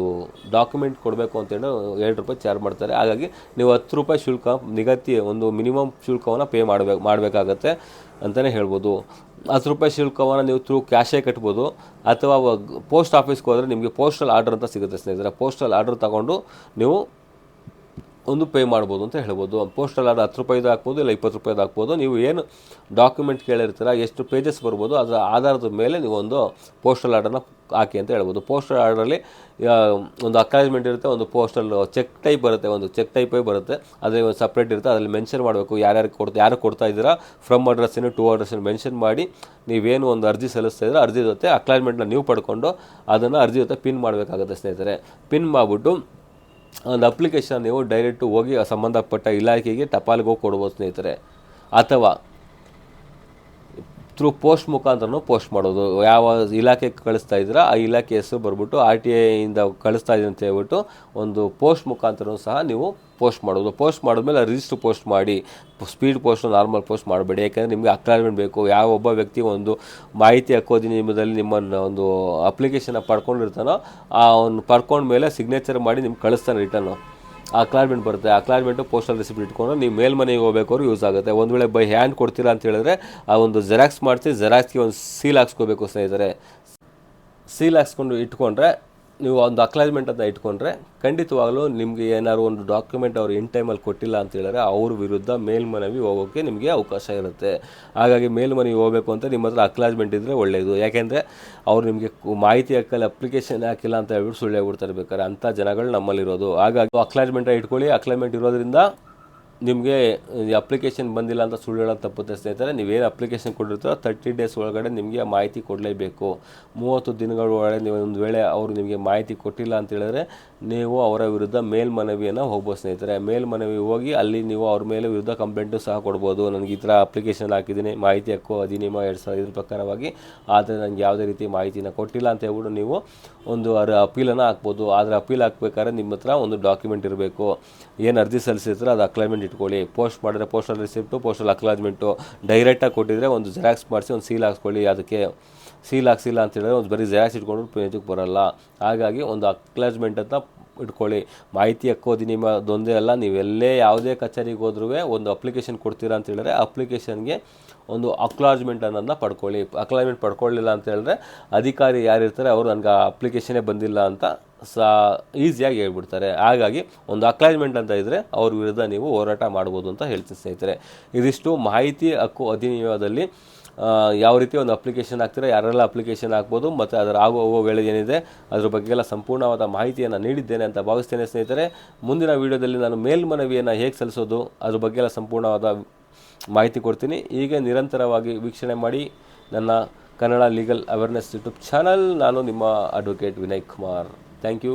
ಡಾಕ್ಯುಮೆಂಟ್ ಕೊಡಬೇಕು ಅಂತೇಳಿ ಎರಡು ರೂಪಾಯಿ ಚಾರ್ಜ್ ಮಾಡ್ತಾರೆ. ಹಾಗಾಗಿ ನೀವು ಹತ್ತು ರೂಪಾಯಿ ಶುಲ್ಕ, ನಿಗದಿ ಒಂದು ಮಿನಿಮಮ್ ಶುಲ್ಕವನ್ನು ಪೇ ಮಾಡಬೇಕು ಮಾಡಬೇಕಾಗತ್ತೆ ಅಂತಲೇ ಹೇಳ್ಬೋದು. ಹತ್ತು ರೂಪಾಯಿ ಶುಲ್ಕವನ್ನು ನೀವು ಥ್ರೂ ಕ್ಯಾಶೇ ಕಟ್ಬೋದು, ಅಥವಾ ಪೋಸ್ಟ್ ಆಫೀಸ್ಗೆ ಹೋದರೆ ನಿಮಗೆ ಪೋಸ್ಟಲ್ ಆರ್ಡರ್ ಅಂತ ಸಿಗುತ್ತೆ ಸ್ನೇಹಿತರೆ. ಪೋಸ್ಟಲ್ ಆರ್ಡರ್ ತಗೊಂಡು ನೀವು ಒಂದು ಪೇ ಮಾಡ್ಬೋದು ಅಂತ ಹೇಳ್ಬೋದು. ಪೋಸ್ಟಲ್ ಆರ್ಡರ್ ಹತ್ತು ರೂಪಾಯಿದು ಹಾಕ್ಬೋದು, ಇಲ್ಲ ಇಪ್ಪತ್ತು ರೂಪಾಯಿದು ಹಾಕ್ಬೋದು. ನೀವು ಏನು ಡಾಕ್ಯುಮೆಂಟ್ ಕೇಳಿರ್ತೀರ, ಎಷ್ಟು ಪೇಜಸ್ ಬರ್ಬೋದು, ಅದರ ಆಧಾರದ ಮೇಲೆ ನೀವು ಒಂದು ಪೋಸ್ಟಲ್ ಆರ್ಡರ್ನ ಹಾಕಿ ಅಂತ ಹೇಳ್ಬೋದು. ಪೋಸ್ಟಲ್ ಆರ್ಡರಲ್ಲಿ ಒಂದು ಅಕ್ನಾಲಜ್ಮೆಂಟ್ ಇರುತ್ತೆ, ಒಂದು ಪೋಸ್ಟಲ್ ಚೆಕ್ ಟೈಪ್ ಬರುತ್ತೆ, ಒಂದು ಚೆಕ್ ಟೈಪೇ ಬರುತ್ತೆ. ಅದೇ ಒಂದು ಸಪ್ರೇಟ್ ಇರುತ್ತೆ, ಅದರಲ್ಲಿ ಮೆನ್ಷನ್ ಮಾಡಬೇಕು, ಯಾರ್ಯಾರು ಕೊಡ್ತಾ, ಯಾರು ಕೊಡ್ತಾ ಇದ್ದೀರಾ ಫ್ರಮ್ ಅಡ್ರೆಸ್ಸನ್ನು ಟು ಅಡ್ರೆಸ್ಸನ್ನು ಮೆನ್ಷನ್ ಮಾಡಿ, ನೀವೇನು ಒಂದು ಅರ್ಜಿ ಸಲ್ಲಿಸ್ತಾ ಇದ್ರೆ ಅರ್ಜಿ ಜೊತೆ ಅಕ್ನಾಲಜ್ಮೆಂಟ್ನ ನೀವು ಪಡ್ಕೊಂಡು ಅದನ್ನು ಅರ್ಜಿ ಜೊತೆ ಪಿನ್ ಮಾಡಬೇಕಾಗುತ್ತೆ ಸ್ನೇಹಿತರೆ. ಪಿನ್ ಮಾಡಿಬಿಟ್ಟು ಒಂದು ಅಪ್ಲಿಕೇಶನ್ ನೀವು ಡೈರೆಕ್ಟು ಹೋಗಿ ಸಂಬಂಧಪಟ್ಟ ಇಲಾಖೆಗೆ ಟಪಾಲ್ಗೆ ಹೋಗಿ ಕೊಡ್ಬೋದು ಸ್ನೇಹಿತರೆ ಅಥವಾ ಥ್ರೂ ಪೋಸ್ಟ್ ಮುಖಾಂತರನೂ ಪೋಸ್ಟ್ ಮಾಡೋದು. ಯಾವ ಇಲಾಖೆಗೆ ಕಳಿಸ್ತಾ ಇದ್ದೀರಾ, ಆ ಇಲಾಖೆ ಹೆಸರು ಬರ್ಬಿಟ್ಟು ಆರ್ ಟಿ ಐಯಿಂದ ಕಳಿಸ್ತಾ ಇದ್ದೀನಿ ಅಂತ ಹೇಳ್ಬಿಟ್ಟು ಒಂದು ಪೋಸ್ಟ್ ಮುಖಾಂತರನೂ ಸಹ ನೀವು ಪೋಸ್ಟ್ ಮಾಡೋದು. ಪೋಸ್ಟ್ ಮಾಡಿದ್ಮೇಲೆ ರಿಜಿಸ್ಟರ್ ಪೋಸ್ಟ್ ಮಾಡಿ. ಸ್ಪೀಡ್ ಪೋಸ್ಟ್ ನಾರ್ಮಲ್ ಪೋಸ್ಟ್ ಮಾಡಬೇಡಿ. ಯಾಕಂದರೆ ನಿಮಗೆ ಅಕ್ನಾಲಜ್ಮೆಂಟ್ ಬೇಕು. ಯಾವ ಒಬ್ಬ ವ್ಯಕ್ತಿ ಒಂದು ಮಾಹಿತಿ ಹಾಕೋದಿ ನಿಮ್ಮದಲ್ಲಿ ನಿಮ್ಮನ್ನು ಒಂದು ಅಪ್ಲಿಕೇಶನ್ನ ಪಡ್ಕೊಂಡಿರ್ತಾನೋ, ಆ ಅವ್ನು ಪಡ್ಕೊಂಡ್ಮೇಲೆ ಸಿಗ್ನೇಚರ್ ಮಾಡಿ ನಿಮ್ಗೆ ಕಳಿಸ್ತಾನೆ ರಿಟರ್ನು ಅಕ್ಲಾರ್ಮೆಂಟ್ ಬರುತ್ತೆ ಅಕ್ಲಾರ್ಮೆಂಟು ಪೋಸ್ಟಲ್ ರಿಸಿಪ್ಟ್ ಇಟ್ಕೊಂಡು ನೀವು ಮೇಲ್ಮನೆಗೆ ಹೋಗ್ಬೇಕಾದ್ರು ಯೂಸ್ ಆಗುತ್ತೆ. ಒಂದು ವೇಳೆ ಬೈ ಹ್ಯಾಂಡ್ ಕೊಡ್ತೀರಾ ಅಂತ ಹೇಳಿದ್ರೆ ಆ ಒಂದು ಜೆರಾಕ್ಸ್ ಮಾಡಿಸಿ ಜೆರಾಕ್ಸ್ಗೆ ಒಂದು ಸೀಲ್ ಹಾಕ್ಸ್ಕೋಬೇಕು ಸ್ನೇಹಿತರೆ. ಸೀಲ್ ಹಾಕ್ಸ್ಕೊಂಡು ಇಟ್ಕೊಂಡ್ರೆ ನೀವು ಒಂದು ಅಕ್ಲೈಜ್ಮೆಂಟನ್ನು ಅಂತ ಇಟ್ಕೊಂಡ್ರೆ ಖಂಡಿತವಾಗಲೂ ನಿಮಗೆ ಏನಾದ್ರು ಒಂದು ಡಾಕ್ಯುಮೆಂಟ್ ಅವ್ರು ಇನ್ ಟೈಮಲ್ಲಿ ಕೊಟ್ಟಿಲ್ಲ ಅಂತ ಹೇಳಿದ್ರೆ ಅವ್ರ ವಿರುದ್ಧ ಮೇಲ್ಮನವಿ ಹೋಗೋಕ್ಕೆ ನಿಮಗೆ ಅವಕಾಶ ಇರುತ್ತೆ. ಹಾಗಾಗಿ ಮೇಲ್ಮನವಿ ಹೋಗಬೇಕು ಅಂತ ನಿಮ್ಮ ಹತ್ರ ಅಕ್ಲೈಜ್ಮೆಂಟ್ ಇದ್ದರೆ ಒಳ್ಳೆಯದು ಯಾಕೆಂದರೆ ಅವ್ರು ನಿಮಗೆ ಮಾಹಿತಿ ಹಾಕಲ್ಲ ಅಪ್ಲಿಕೇಶನ್ ಹಾಕಿಲ್ಲ ಅಂತ ಹೇಳ್ಬಿಟ್ಟು ಸುಳ್ಳೆ ಹೇಳ್ಬಿಡ್ತಾರೆ ಬೇಕಾದ್ರೆ. ಅಂಥ ಜನಗಳು ನಮ್ಮಲ್ಲಿರೋದು. ಹಾಗಾಗಿ ಅಕ್ಲಾಜ್ಮೆಂಟ್ ಇಟ್ಕೊಳ್ಳಿ. ಅಕ್ಲೈಜ್ಮೆಂಟ್ ಇರೋದ್ರಿಂದ ನಿಮಗೆ ಅಪ್ಲಿಕೇಶನ್ ಬಂದಿಲ್ಲ ಅಂತ ಸುಳ್ಳು ಹೇಳೋದು ತಪ್ಪುತ್ತೆ ಸ್ನೇಹಿತರೆ, ನೀವೇನು ಅಪ್ಲಿಕೇಶನ್ ಕೊಟ್ಟಿರ್ತೀರೋ ತರ್ಟಿ ಡೇಸ್ ಒಳಗಡೆ ನಿಮಗೆ ಮಾಹಿತಿ ಕೊಡಲೇಬೇಕು. ಮೂವತ್ತು ದಿನಗಳ ಒಳಗಡೆ ನೀವು ಒಂದು ವೇಳೆ ಅವರು ನಿಮಗೆ ಮಾಹಿತಿ ಕೊಟ್ಟಿಲ್ಲ ಅಂತ ಹೇಳಿದ್ರೆ ನೀವು ಅವರ ವಿರುದ್ಧ ಮೇಲ್ಮನವಿಯನ್ನು ಹೋಗ್ಬೋದು ಸ್ನೇಹಿತರೆ. ಮೇಲ್ಮನವಿ ಹೋಗಿ ಅಲ್ಲಿ ನೀವು ಅವ್ರ ಮೇಲೆ ವಿರುದ್ಧ ಕಂಪ್ಲೇಂಟು ಸಹ ಕೊಡ್ಬೋದು. ನನಗೆ ಈ ಥರ ಅಪ್ಲಿಕೇಶನ್ ಹಾಕಿದ್ದೀನಿ, ಮಾಹಿತಿ ಹಕ್ಕು ಅಧಿನಿಯಮ ಎರಡು ಸಾವಿರದ ಇದ್ರ ಪ್ರಕಾರವಾಗಿ, ಆದರೆ ನನಗೆ ಯಾವುದೇ ರೀತಿ ಮಾಹಿತಿನ ಕೊಟ್ಟಿಲ್ಲ ಅಂತ ಹೇಳ್ಬಿಟ್ಟು ನೀವು ಒಂದು ಅರ ಅಪೀಲನ್ನು ಹಾಕ್ಬೋದು. ಆದರೆ ಅಪೀಲ್ ಹಾಕ್ಬೇಕಾದ್ರೆ ನಿಮ್ಮ ಹತ್ರ ಒಂದು ಡಾಕ್ಯುಮೆಂಟ್ ಇರಬೇಕು. ಏನು ಅರ್ಜಿ ಸಲ್ಲಿಸಿದ್ರೆ ಅದು ಅಕ್ಲೈಮೆಂಟ್ ಇಟ್ಕೊಳ್ಳಿ ಪೋಸ್ಟ್ ಮಾಡಿದ್ರೆ ಪೋಸ್ಟಲ್ ರಿಸಿಪ್ಟು ಪೋಸ್ಟಲ್ ಅಕ್ಲಾಜ್ಮೆಂಟು ಡೈರೆಕ್ಟಾಗಿ ಕೊಟ್ಟಿದ್ರೆ ಒಂದು ಜೆರಾಕ್ಸ್ ಮಾಡಿಸಿ, ಒಂದು ಸೀಲ್ ಹಾಕ್ಸ್ಕೊಳ್ಳಿ. ಅದಕ್ಕೆ ಸೀಲ್ ಹಾಕ್ಸಿಲ್ಲ ಅಂತ ಹೇಳಿದ್ರೆ ಒಂದು ಬರೀ ಜೆರಾಕ್ಸ್ ಇಟ್ಕೊಂಡ್ರು ಪೇಜಿಗೆ ಬರೋಲ್ಲ. ಹಾಗಾಗಿ ಒಂದು ಅಕ್ಲಾಜ್ಮೆಂಟ್ ಅಂತ ಇಟ್ಕೊಳ್ಳಿ. ಮಾಹಿತಿ ಹಕ್ಕೋದು ನಿಮ್ಮದೊಂದೇ ಅಲ್ಲ. ನೀವೆಲ್ಲೇ ಯಾವುದೇ ಕಚೇರಿಗೆ ಹೋದ್ರೂ ಒಂದು ಅಪ್ಲಿಕೇಶನ್ ಕೊಡ್ತೀರಾ ಅಂತ ಹೇಳಿದ್ರೆ ಅಪ್ಲಿಕೇಶನ್ಗೆ ಒಂದು ಅಕ್ಲಾಜ್ಮೆಂಟ್ ಅನ್ನೋದನ್ನ ಪಡ್ಕೊಳ್ಳಿ. ಅಕ್ಲಾಜ್ಮೆಂಟ್ ಪಡ್ಕೊಳ್ಳಿಲ್ಲ ಅಂತ ಹೇಳಿದ್ರೆ ಅಧಿಕಾರಿ ಯಾರಿರ್ತಾರೆ, ಅವರು ನನಗೆ ಅಪ್ಲಿಕೇಶನೇ ಬಂದಿಲ್ಲ ಅಂತ ಸಾ ಈಸಿಯಾಗಿ ಹೇಳ್ಬಿಡ್ತಾರೆ. ಹಾಗಾಗಿ ಒಂದು ಅಕ್ಲೈನ್ಮೆಂಟ್ ಅಂತ ಇದ್ದರೆ ಅವ್ರ ವಿರುದ್ಧ ನೀವು ಹೋರಾಟ ಮಾಡ್ಬೋದು ಅಂತ ಹೇಳ್ತೀನಿ ಸ್ನೇಹಿತರೆ. ಇದಿಷ್ಟು ಮಾಹಿತಿ ಹಕ್ಕು ಅಧಿನಿಯಮದಲ್ಲಿ ಯಾವ ರೀತಿ ಒಂದು ಅಪ್ಲಿಕೇಶನ್ ಹಾಕ್ತೀರಾ, ಯಾರೆಲ್ಲ ಅಪ್ಲಿಕೇಶನ್ ಹಾಕ್ಬೋದು, ಮತ್ತು ಅದರ ಆಗೋ ಹೋಗೋ ವೇಳೆ ಏನಿದೆ, ಅದ್ರ ಬಗ್ಗೆ ಎಲ್ಲ ಸಂಪೂರ್ಣವಾದ ಮಾಹಿತಿಯನ್ನು ನೀಡಿದ್ದೇನೆ ಅಂತ ಭಾವಿಸ್ತೇನೆ ಸ್ನೇಹಿತರೆ. ಮುಂದಿನ ವಿಡಿಯೋದಲ್ಲಿ ನಾನು ಮೇಲ್ಮನವಿಯನ್ನು ಹೇಗೆ ಸಲ್ಲಿಸೋದು, ಅದ್ರ ಬಗ್ಗೆ ಎಲ್ಲ ಸಂಪೂರ್ಣವಾದ ಮಾಹಿತಿ ಕೊಡ್ತೀನಿ. ಹೀಗೆ ನಿರಂತರವಾಗಿ ವೀಕ್ಷಣೆ ಮಾಡಿ ನನ್ನ Kannada legal awareness YouTube channel. ನಾನು ನಿಮ್ಮ advocate Vinay Kumar. Thank you